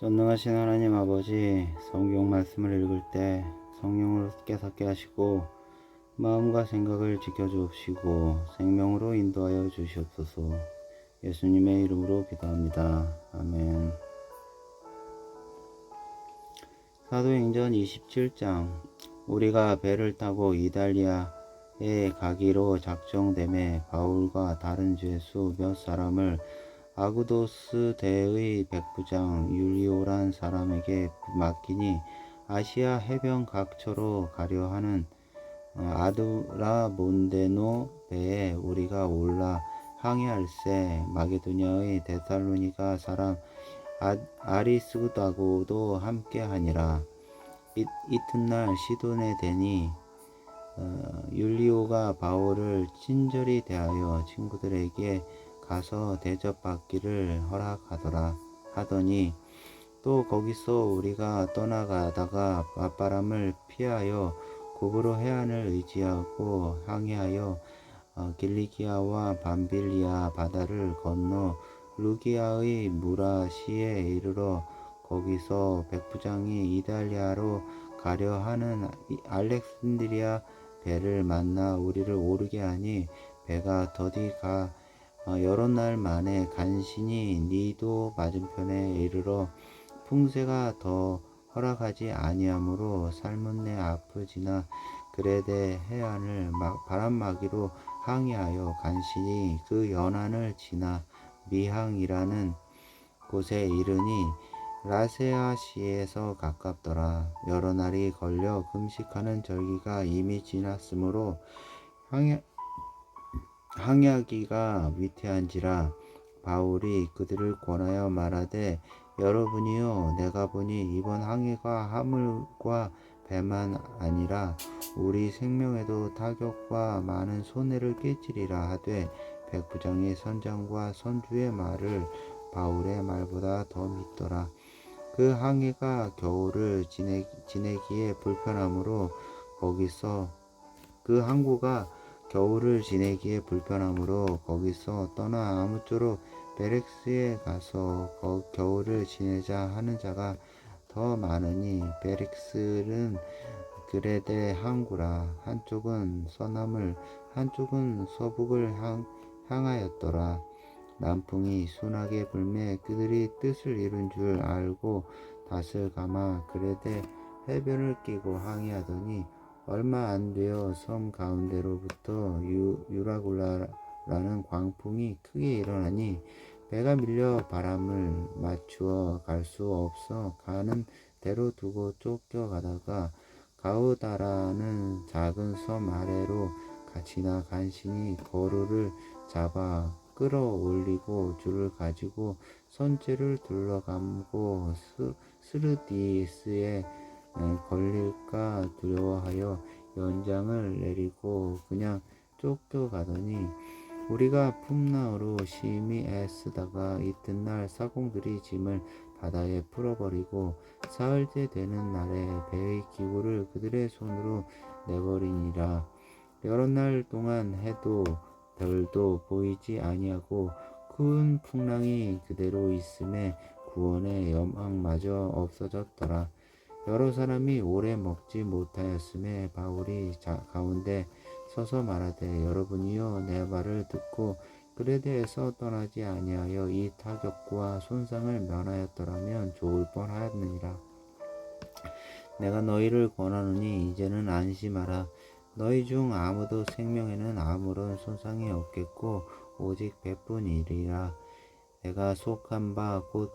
전능하신 하나님 아버지 성경 말씀을 읽을 때 성령으로 깨닫게 하시고 마음과 생각을 지켜주옵시고 생명으로 인도하여 주시옵소서 예수님의 이름으로 기도합니다. 아멘 사도행전 27장 우리가 배를 타고 이달리아에 가기로 작정됨에 바울과 다른 죄수 몇 사람을 아구도스 대의 백부장 율리오란 사람에게 맡기니 아시아 해변 각처로 가려 하는 어, 아두라몬데노 배에 우리가 올라 항해할세 마게도냐의 데살로니가 사람 아, 아리스다고도 함께하니라. 이, 이튿날 시돈에 대니 어, 율리오가 바울을 친절히 대하여 친구들에게 가서 대접받기를 허락하더라 하더니 또 거기서 우리가 떠나가다가 맞바람을 피하여 고브로 해안을 의지하고 항해하여 어, 길리기아와 밤빌리아 바다를 건너 루기아의 무라시에 이르러 거기서 백부장이 이달리아로 가려 하는 알렉산드리아 배를 만나 우리를 오르게 하니 배가 더디 가 어, 여러 날 만에 간신히 니도 맞은편에 이르러 풍세가 더 허락하지 아니하므로 살문내 앞을 지나 그레데 해안을 바람막이로 항해하여 간신히 그 연안을 지나 미항이라는 곳에 이르니 라세아시에서 가깝더라. 여러 날이 걸려 금식하는 절기가 이미 지났으므로 항야기가 위태한지라 바울이 그들을 권하여 말하되 여러분이요 내가 보니 이번 항해가 화물과 배만 아니라 우리 생명에도 타격과 많은 손해를 끼치리라 하되 백부장의 선장과 선주의 말을 바울의 말보다 더 믿더라. 그 항해가 겨울을 지내, 지내기에 불편하므로 거기서 그 항구가 겨울을 지내기에 불편하므로 거기서 떠나 아무쪼록 베렉스에 가서 겨울을 지내자 하는 자가 더 많으니 베렉스는 그레데 항구라. 한쪽은 서남을 한쪽은 서북을 향, 향하였더라. 남풍이 순하게 불매 그들이 뜻을 이룬 줄 알고 닷을 감아 그레데 해변을 끼고 항해하더니 얼마 안 되어 섬 가운데로부터 유, 유라굴라라는 광풍이 크게 일어나니 배가 밀려 바람을 맞추어 갈 수 없어 가는 대로 두고 쫓겨가다가 가우다라는 작은 섬 아래로 지나 간신히 거루를 잡아 끌어올리고 줄을 가지고 선체를 둘러감고 스, 스르디스에 걸릴까 두려워하여 연장을 내리고 그냥 쫓겨가더니 우리가 품나으로 심히 애쓰다가 이튿날 사공들이 짐을 바다에 풀어버리고 사흘째 되는 날에 배의 기구를 그들의 손으로 내버리니라 여러 날 동안 해도 별도 보이지 아니하고 큰 풍랑이 그대로 있음에 구원의 염망마저 없어졌더라. 여러 사람이 오래 먹지 못하였음에 바울이 가운데 서서 말하되 여러분이여 내 말을 듣고 그레데에서 떠나지 아니하여 이 타격과 손상을 면하였더라면 좋을 뻔하였느니라. 내가 너희를 권하노니 이제는 안심하라. 너희 중 아무도 생명에는 아무런 손상이 없겠고 오직 배뿐이리라. 내가 속한 바 곧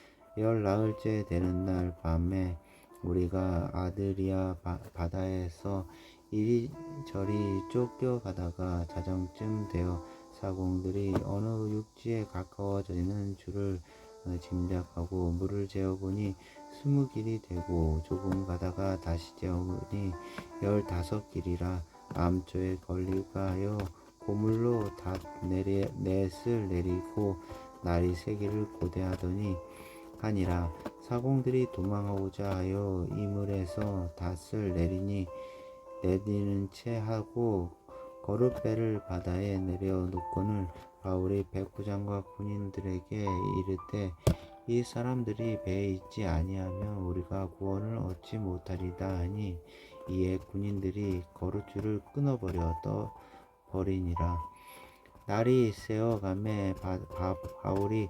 열 나흘째 되는 날 밤에 우리가 아드리아 바다에서 이리저리 쫓겨가다가 자정쯤 되어 사공들이 어느 육지에 가까워지는 줄을 짐작하고 물을 재어보니 스무 길이 되고 조금 가다가 다시 재오니 열다섯 길이라 암초에 걸리가여 고물로 닷 내리, 넷을 내리고 날이 세기를 고대하더니 하니라. 사공들이 도망하고자 하여 이물에서 닷을 내리니 내리는 채 하고 거룻배를 바다에 내려 놓고는 바울이 백부장과 군인들에게 이르되 이 사람들이 배에 있지 아니하면 우리가 구원을 얻지 못하리다 하니 이에 군인들이 거룻줄을 끊어버려 떠 버리니라. 날이 바, 바울이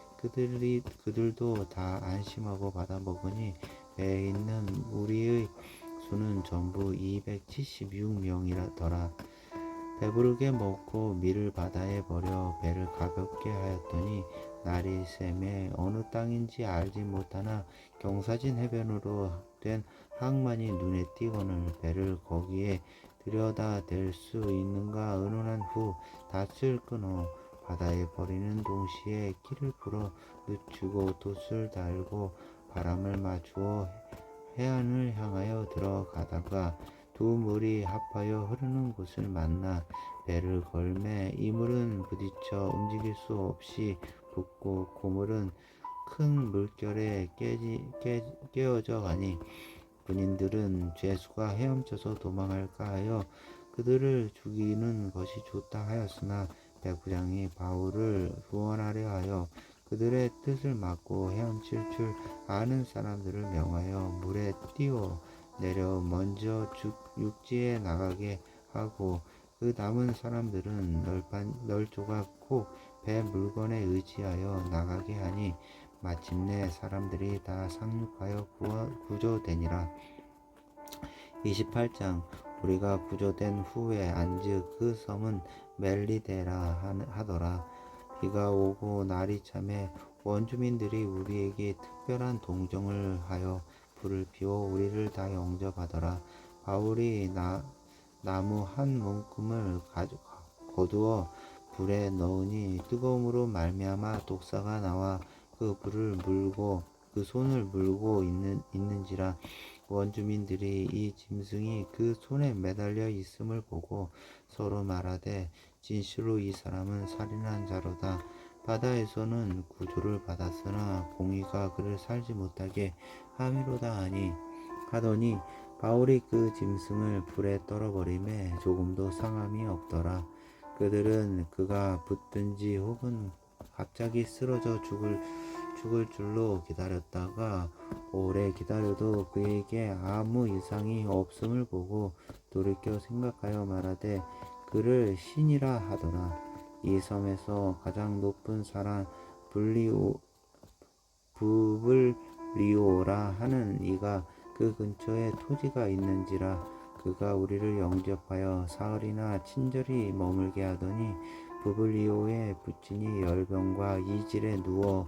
그들이 그들도 다 안심하고 받아 먹으니 배에 있는 우리의 수는 전부 276명이라더라. 배부르게 먹고 밀을 바다에 버려 배를 가볍게 하였더니 날이 샘에 어느 땅인지 알지 못하나 경사진 해변으로 된 항만이 눈에 띄거늘 배를 거기에 들여다 댈 수 있는가 의논한 후 닷을 끊어 바다에 버리는 동시에 키를 풀어 늦추고 돛을 달고 바람을 맞추어 해안을 향하여 들어가다가 두 물이 합하여 흐르는 곳을 만나 배를 걸매 이 물은 부딪혀 움직일 수 없이 붙고 고물은 큰 물결에 깨지, 깨, 깨어져 가니 군인들은 죄수가 헤엄쳐서 도망할까 하여 그들을 죽이는 것이 좋다 하였으나 백부장이 바울을 구원하려 하여 그들의 뜻을 막고 헤엄칠 줄 아는 사람들을 명하여 물에 띄워 내려 먼저 죽, 육지에 나가게 하고 그 남은 사람들은 널판, 널조각 코 배 물건에 의지하여 나가게 하니 마침내 사람들이 다 상륙하여 구조되니라. 28장 우리가 구조된 후에 안즉 그 섬은 멜리데라 하더라. 비가 오고 날이 참에 원주민들이 우리에게 특별한 동정을 하여 불을 피워 우리를 다 영접하더라. 바울이 나, 나무 한 문금을 가져, 거두어 불에 넣으니 뜨거움으로 말미암아 독사가 나와 그 불을 물고 그 손을 물고 있는, 있는지라 원주민들이 이 짐승이 그 손에 매달려 있음을 보고 서로 말하되 진실로 이 사람은 살인한 자로다. 바다에서는 구조를 받았으나 공의가 그를 살지 못하게 함이로다 하니 하더니 바울이 그 짐승을 불에 떨어버림에 조금도 상함이 없더라. 그들은 그가 붙든지 혹은 갑자기 쓰러져 죽을 죽을 줄로 기다렸다가 오래 기다려도 그에게 아무 이상이 없음을 보고 돌이켜 생각하여 말하되 그를 신이라 하더라. 이 섬에서 가장 높은 사람 블리오 부블리오라 하는 이가 그 근처에 토지가 있는지라 그가 우리를 영접하여 사흘이나 친절히 머물게 하더니 부블리오의 부친이 열병과 이질에 누워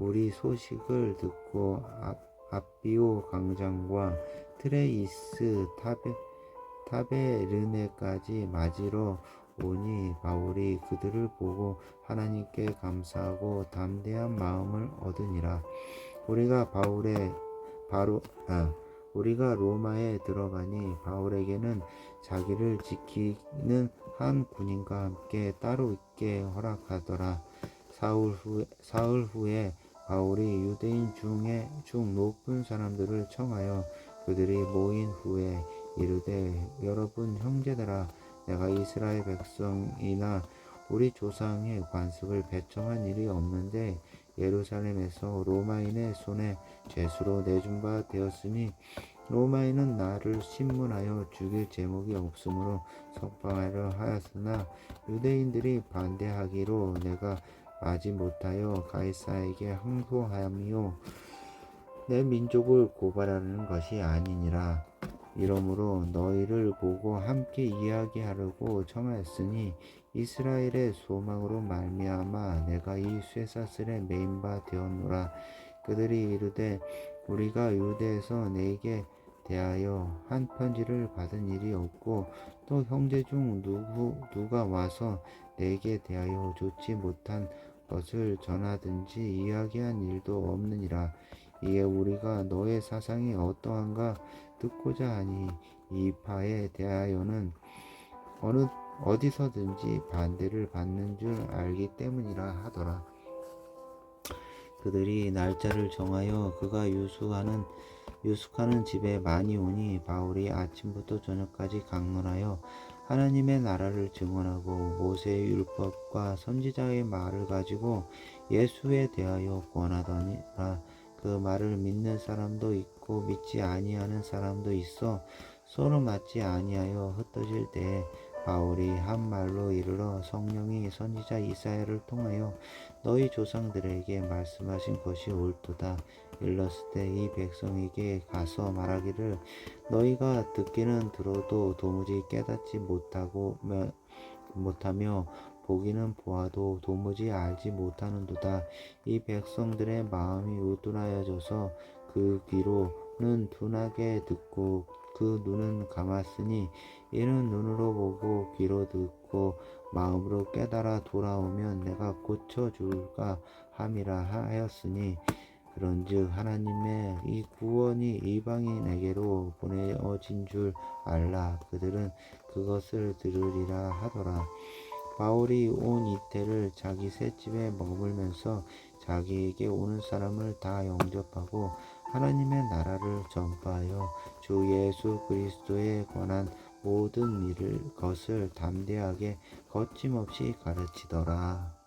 우리 소식을 듣고 아, 아비오 강장과 트레이스 타베, 타베르네까지 맞으러 오니 바울이 그들을 보고 하나님께 감사하고 담대한 마음을 얻으니라. 우리가 바울의 바로 아, 우리가 로마에 들어가니 바울에게는 자기를 지키는 한 군인과 함께 따로 있게 허락하더라. 사흘 후에, 사흘 후에 바울이 유대인 중에 중 높은 사람들을 청하여 그들이 모인 후에 이르되 여러분 형제들아 내가 이스라엘 백성이나 우리 조상의 관습을 배청한 일이 없는데 예루살렘에서 로마인의 손에 죄수로 내준 바 되었으니 로마인은 나를 신문하여 죽일 제목이 없으므로 석방하려 하였으나 유대인들이 반대하기로 내가 마지 못하여 가이사에게 항소하며 내 민족을 고발하는 것이 아니니라. 이러므로 너희를 보고 함께 이야기하려고 청하였으니 이스라엘의 소망으로 말미암아 내가 이 쇠사슬에 매인 바 되었노라. 그들이 이르되 우리가 유대에서 내게 대하여 한 편지를 받은 일이 없고 또 형제 중 누구 누가 와서 내게 대하여 좋지 못한 것을 전하든지 이야기한 일도 없느니라. 이에 우리가 너의 사상이 어떠한가 듣고자 하니 이 파에 대하여는 어느 어디서든지 반대를 받는 줄 알기 때문이라 하더라. 그들이 날짜를 정하여 그가 유수하는 유숙하는 집에 많이 오니 바울이 아침부터 저녁까지 강론하여 하나님의 나라를 증언하고 모세의 율법과 선지자의 말을 가지고 예수에 대하여 권하더니라 그 말을 믿는 사람도 있고 믿지 아니하는 사람도 있어 서로 맞지 아니하여 흩어질 때에 바울이 한 말로 이르러 성령이 선지자 이사야를 통하여 너희 조상들에게 말씀하신 것이 옳도다. 일렀을 때 이 백성에게 가서 말하기를 너희가 듣기는 들어도 도무지 깨닫지 못하고 못하며 보기는 보아도 도무지 알지 못하는도다. 이 백성들의 마음이 우둔하여져서 그 귀로는 둔하게 듣고 그 눈은 감았으니 이는 눈으로 보고 귀로 듣고 마음으로 깨달아 돌아오면 내가 고쳐줄까 함이라 하였으니 그런즉 하나님의 이 구원이 이방인에게로 보내어진 줄 알라 그들은 그것을 들으리라 하더라 바울이 온 이태를 자기 셋집에 머물면서 자기에게 오는 사람을 다 영접하고 하나님의 나라를 전파하여 주 예수 그리스도에 관한 모든 일을 것을 담대하게 거침없이 가르치더라.